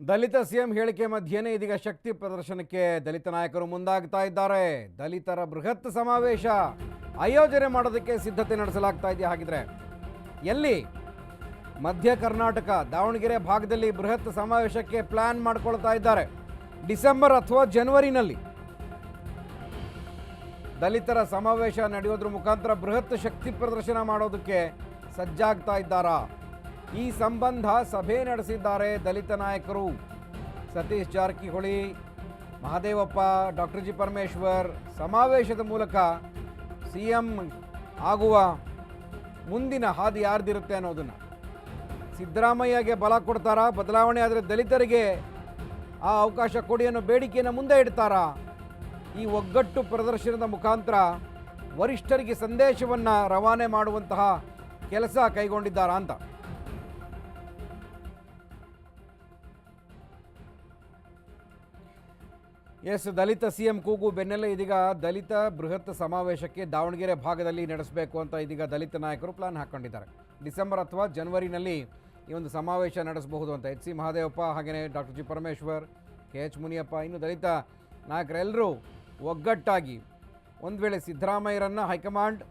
ದಲಿತ CM ಹೇಳಿಕೆ ಮಧ್ಯೆಯೇ ಇದೀಗ ಶಕ್ತಿ ಪ್ರದರ್ಶನಕ್ಕೆ ದಲಿತ ನಾಯಕರು ಮುಂದಾಗ್ತಾ ಇದ್ದಾರೆ. ದಲಿತರ ಬೃಹತ್ ಸಮಾವೇಶ ಆಯೋಜನೆ ಮಾಡೋದಕ್ಕೆ ಸಿದ್ಧತೆ ನಡೆಸಲಾಗ್ತಾ ಇದೆಯಾ ಹಾಗಿದ್ರೆ ಎಲ್ಲಿ? ಮಧ್ಯ ಕರ್ನಾಟಕ, ದಾವಣಗೆರೆ ಭಾಗದಲ್ಲಿ ಬೃಹತ್ ಸಮಾವೇಶಕ್ಕೆ ಪ್ಲಾನ್ ಮಾಡ್ಕೊಳ್ತಾ ಇದ್ದಾರೆ. ಡಿಸೆಂಬರ್ ಅಥವಾ ಜನವರಿನಲ್ಲಿ. ದಲಿತರ ಸಮಾವೇಶ ನಡೆಯೋದ್ರ ಮುಖಾಂತರ ಬೃಹತ್ ಶಕ್ತಿ ಪ್ರದರ್ಶನ ಮಾಡೋದಕ್ಕೆ ಸಜ್ಜಾಗ್ತಾ ಇದ್ದಾರಾ? ಈ ಸಂಬಂಧ ಸಭೆ ನಡೆಸಿದ್ದಾರೆ ದಲಿತ ನಾಯಕರು. ಸತೀಶ್ ಜಾರಕಿಹೊಳಿ, ಮಹಾದೇವಪ್ಪ, ಡಾಕ್ಟರ್ ಜಿ ಪರಮೇಶ್ವರ್ ಸಮಾವೇಶದ ಮೂಲಕ ಸಿ ಎಂ ಆಗುವ ಮುಂದಿನ ಹಾದಿ ಯಾರ್ದಿರುತ್ತೆ ಅನ್ನೋದನ್ನು. ಸಿದ್ದರಾಮಯ್ಯಗೆ ಬಲ ಕೊಡ್ತಾರಾ? ಬದಲಾವಣೆ ಆದರೆ ದಲಿತರಿಗೆ ಆ ಅವಕಾಶ ಕೊಡಿ ಅನ್ನೋ ಬೇಡಿಕೆಯನ್ನು ಮುಂದೆ ಇಡ್ತಾರಾ? ಈ ಒಗ್ಗಟ್ಟು ಪ್ರದರ್ಶನದ ಮುಖಾಂತರ ವರಿಷ್ಠರಿಗೆ ಸಂದೇಶವನ್ನು ರವಾನೆ ಮಾಡುವಂತಹ ಕೆಲಸ ಕೈಗೊಂಡಿದ್ದಾರಾ ಅಂತ. ಎಸ್, ದಲಿತ ಸಿಎಂ ಕೂಗು ಬೆನ್ನಲ್ಲೇ ಇದೀಗ ದಲಿತ ಬೃಹತ್ ಸಮಾವೇಶಕ್ಕೆ ದಾವಣಗೆರೆ ಭಾಗದಲ್ಲಿ ನಡೆಸಬೇಕು ಅಂತ ಇದೀಗ ದಲಿತ ನಾಯಕರು ಪ್ಲಾನ್ ಹಾಕೊಂಡಿದ್ದಾರೆ ಡಿಸೆಂಬರ್ ಅಥವಾ ಜನವರಿನಲ್ಲಿ ಈ ಒಂದು ಸಮಾವೇಶ ನಡೆಸಬಹುದು ಅಂತ ಎಚ್ ಸಿ ಮಹಾದೇವಪ್ಪ ಹಾಗೆಯೇ doctor G Parameshwar, K H Muniyappa, ಇನ್ನು ದಲಿತ ನಾಯಕರೆಲ್ಲರೂ ಒಗ್ಗಟ್ಟಾಗಿ ಒಂದು ವೇಳೆ ಸಿದ್ದರಾಮಯ್ಯರನ್ನು ಹೈಕಮಾಂಡ್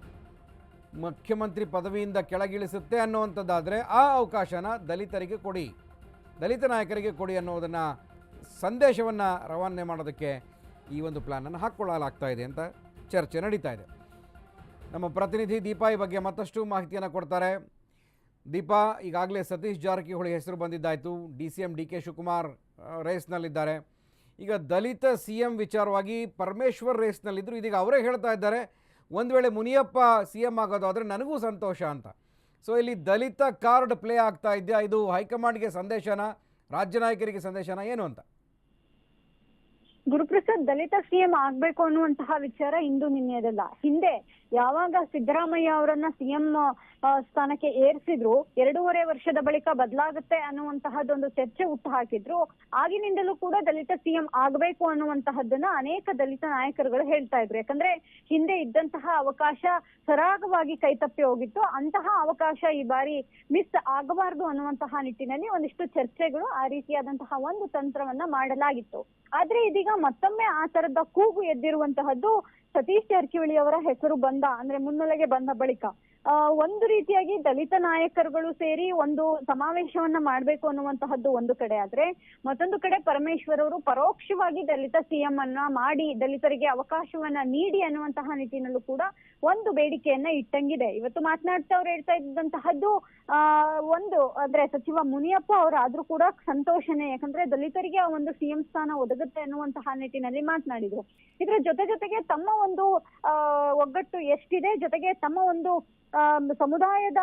ಮುಖ್ಯಮಂತ್ರಿ ಪದವಿಯಿಂದ ಕೆಳಗಿಳಿಸುತ್ತೆ ಅನ್ನುವಂಥದ್ದಾದರೆ ಆ ಅವಕಾಶನ ದಲಿತರಿಗೆ ಕೊಡಿ. ದಲಿತ ನಾಯಕರಿಗೆ ಕೊಡಿ ಅನ್ನೋದನ್ನು ಸಂದೇಶವನ್ನು ರವಾನೆ ಮಾಡೋದಕ್ಕೆ ಈ ಒಂದು ಪ್ಲಾನನ್ನು ಹಾಕ್ಕೊಳ್ಳಲಾಗ್ತಾ ಇದೆ ಅಂತ ಚರ್ಚೆ ನಡೀತಾ ಇದೆ. ನಮ್ಮ ಪ್ರತಿನಿಧಿ ದೀಪಾ ಈ ಬಗ್ಗೆ ಮತ್ತಷ್ಟು ಮಾಹಿತಿಯನ್ನು ಕೊಡ್ತಾರೆ. ದೀಪಾ, ಈಗಾಗಲೇ ಸತೀಶ್ ಜಾರಕಿಹೊಳಿ ಹೆಸರು ಬಂದಿದ್ದಾಯಿತು. D C M D K Shivakumar ರೇಸ್ನಲ್ಲಿದ್ದಾರೆ ಈಗ ದಲಿತ ಸಿ ಎಂ ವಿಚಾರವಾಗಿ ಪರಮೇಶ್ವರ್ ರೇಸ್ನಲ್ಲಿದ್ದರು ಇದೀಗ ಅವರೇ ಹೇಳ್ತಾ ಇದ್ದಾರೆ. ಒಂದು ವೇಳೆ ಮುನಿಯಪ್ಪ ಸಿ ಎಂ ಆಗೋದಾದರೆ ನನಗೂ ಸಂತೋಷ ಅಂತ. ಸೊ ಇಲ್ಲಿ ದಲಿತ ಕಾರ್ಡ್ ಪ್ಲೇ ಆಗ್ತಾ ಇದೆಯಾ? ಇದು ಹೈಕಮಾಂಡ್ಗೆ ಸಂದೇಶನ? ರಾಜ್ಯ ನಾಯಕರಿಗೆ ಸಂದೇಶನ? ಏನು ಅಂತ? ಗುರುಪ್ರಸಾದ್ ದಲಿತ ಸಿಎಂ ಆಗ್ಬೇಕು ಅನ್ನುವಂತಹ ವಿಚಾರ ಇಂದು ನಿನ್ನೆದಲ್ಲ. ಹಿಂದೆ ಯಾವಾಗ ಸಿದ್ದರಾಮಯ್ಯ ಅವರನ್ನ ಸಿಎಂ ಸ್ಥಾನಕ್ಕೆ ಏರಿಸಿದ್ರು, ಎರಡೂವರೆ ವರ್ಷದ ಬಳಿಕ ಬದಲಾಗುತ್ತೆ ಅನ್ನುವಂತಹದ್ದೊಂದು ಚರ್ಚೆ ಹುಟ್ಟು ಹಾಕಿದ್ರು. ಆಗಿನಿಂದಲೂ ಕೂಡ ದಲಿತ ಸಿಎಂ ಆಗ್ಬೇಕು ಅನ್ನುವಂತಹದ್ದನ್ನ ಅನೇಕ ದಲಿತ ನಾಯಕರುಗಳು ಹೇಳ್ತಾ ಇದ್ರು. ಯಾಕಂದ್ರೆ ಹಿಂದೆ ಇದ್ದಂತಹ ಅವಕಾಶ ಸರಾಗವಾಗಿ ಕೈತಪ್ಪಿ ಹೋಗಿತ್ತು. ಅಂತಹ ಅವಕಾಶ ಈ ಬಾರಿ ಮಿಸ್ ಆಗಬಾರದು ಅನ್ನುವಂತಹ ನಿಟ್ಟಿನಲ್ಲಿ ಒಂದಿಷ್ಟು ಚರ್ಚೆಗಳು ಆ ರೀತಿಯಾದಂತಹ ಒಂದು ತಂತ್ರವನ್ನ ಮಾಡಲಾಗಿತ್ತು. ಆದ್ರೆ ಇದೀಗ ಮತ್ತೊಮ್ಮೆ ಆ ತರದ ಕೂಗು ಎದ್ದಿರುವಂತಹದ್ದು ಸತೀಶ್ ಜಾರಕಿಹೊಳಿ ಅವರ ಹೆಸರು ಬಂದ ಅಂದ್ರೆ ಮುನ್ನೆಲೆಗೆ ಬಂದ ಬಳಿಕ. ಒಂದು ರೀತಿಯಾಗಿ ದಲಿತ ನಾಯಕರುಗಳು ಸೇರಿ ಒಂದು ಸಮಾವೇಶವನ್ನ ಮಾಡಬೇಕು ಅನ್ನುವಂತಹದ್ದು ಒಂದು ಕಡೆ. ಆದ್ರೆ ಮತ್ತೊಂದು ಕಡೆ ಪರಮೇಶ್ವರ್ ಅವರು ಪರೋಕ್ಷವಾಗಿ ದಲಿತ ಸಿಎಂ ಅನ್ನ ಮಾಡಿ ದಲಿತರಿಗೆ ಅವಕಾಶವನ್ನ ನೀಡಿ ಅನ್ನುವಂತಹ ನಿಟ್ಟಿನಲ್ಲೂ ಕೂಡ ಒಂದು ಬೇಡಿಕೆಯನ್ನ ಇಟ್ಟಂಗಿದೆ. ಇವತ್ತು ಮಾತನಾಡ್ತಾ ಅವ್ರು ಹೇಳ್ತಾ ಇದ್ದಂತಹದ್ದು ಒಂದು ಅಂದ್ರೆ ಸಚಿವ ಮುನಿಯಪ್ಪ ಅವರಾದ್ರೂ ಕೂಡ ಸಂತೋಷನೇ. ಯಾಕಂದ್ರೆ ದಲಿತರಿಗೆ ಆ ಒಂದು ಸಿಎಂ ಸ್ಥಾನ ಒದಗುತ್ತೆ ಅನ್ನುವಂತಹ ನಿಟ್ಟಿನಲ್ಲಿ ಮಾತನಾಡಿದ್ರು. ಇದರ ಜೊತೆ ಜೊತೆಗೆ ತಮ್ಮ ಒಂದು ಒಗ್ಗಟ್ಟು ಎಷ್ಟಿದೆ? ಜೊತೆಗೆ ತಮ್ಮ ಒಂದು ಸಮುದಾಯದ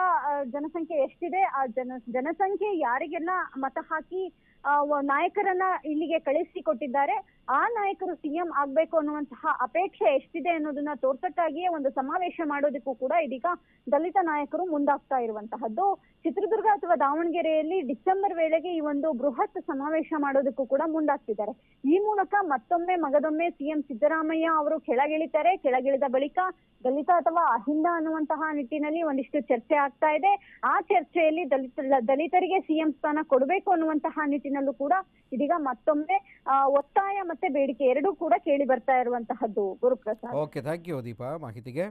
ಜನಸಂಖ್ಯೆ ಎಷ್ಟಿದೆ, ಆ ಜನ, ಜನಸಂಖ್ಯೆ ಯಾರಿಗೆಲ್ಲ ಮತ ಹಾಕಿ ನಾಯಕರನ್ನ ಇಲ್ಲಿಗೆ ಕಳಿಸಿ ಕೊಟ್ಟಿದ್ದಾರೆ, ಆ ನಾಯಕರು ಸಿಎಂ ಆಗ್ಬೇಕು ಅನ್ನುವಂತಹ ಅಪೇಕ್ಷೆ ಎಷ್ಟಿದೆ ಅನ್ನೋದನ್ನ ತೋರ್ಸಕ್ಕಾಗಿಯೇ ಒಂದು ಸಮಾವೇಶ ಮಾಡೋದಕ್ಕೂ ಕೂಡ ಇದೀಗ ದಲಿತ ನಾಯಕರು ಮುಂದಾಗ್ತಾ ಇರುವಂತಹದ್ದು. ಚಿತ್ರದುರ್ಗ ಅಥವಾ ದಾವಣಗೆರೆಯಲ್ಲಿ ಡಿಸೆಂಬರ್ ವೇಳೆಗೆ ಈ ಒಂದು ಬೃಹತ್ ಸಮಾವೇಶ ಮಾಡೋದಕ್ಕೂ ಕೂಡ ಮುಂದಾಗ್ತಿದ್ದಾರೆ. ಈ ಮೂಲಕ ಮತ್ತೊಮ್ಮೆ ಮಗದೊಮ್ಮೆ ಸಿಎಂ ಸಿದ್ದರಾಮಯ್ಯ ಅವರು ಕೆಳಗಿಳಿತಾರೆ. ಕೆಳಗಿಳಿದ ಬಳಿಕ ದಲಿತ ಅಥವಾ ಅಹಿಂದ ಅನ್ನುವಂತಹ ನಿಟ್ಟಿನಲ್ಲಿ ಒಂದಿಷ್ಟು ಚರ್ಚೆ ಆಗ್ತಾ ಇದೆ. ಆ ಚರ್ಚೆಯಲ್ಲಿ ದಲಿತ, ದಲಿತರಿಗೆ ಸಿಎಂ ಸ್ಥಾನ ಕೊಡಬೇಕು ಅನ್ನುವಂತಹ ನಿಟ್ಟಿನಲ್ಲೂ ಕೂಡ ಇದೀಗ ಮತ್ತೊಮ್ಮೆ ಒತ್ತಾಯ ಮತ್ತೆ ಬೇಡಿಕೆ ಎರಡೂ ಕೂಡ ಕೇಳಿ ಬರ್ತಾ ಇರುವಂತಹದ್ದು. Guruprasad. Okay thank you Deepa ಮಾಹಿತಿಗೆ.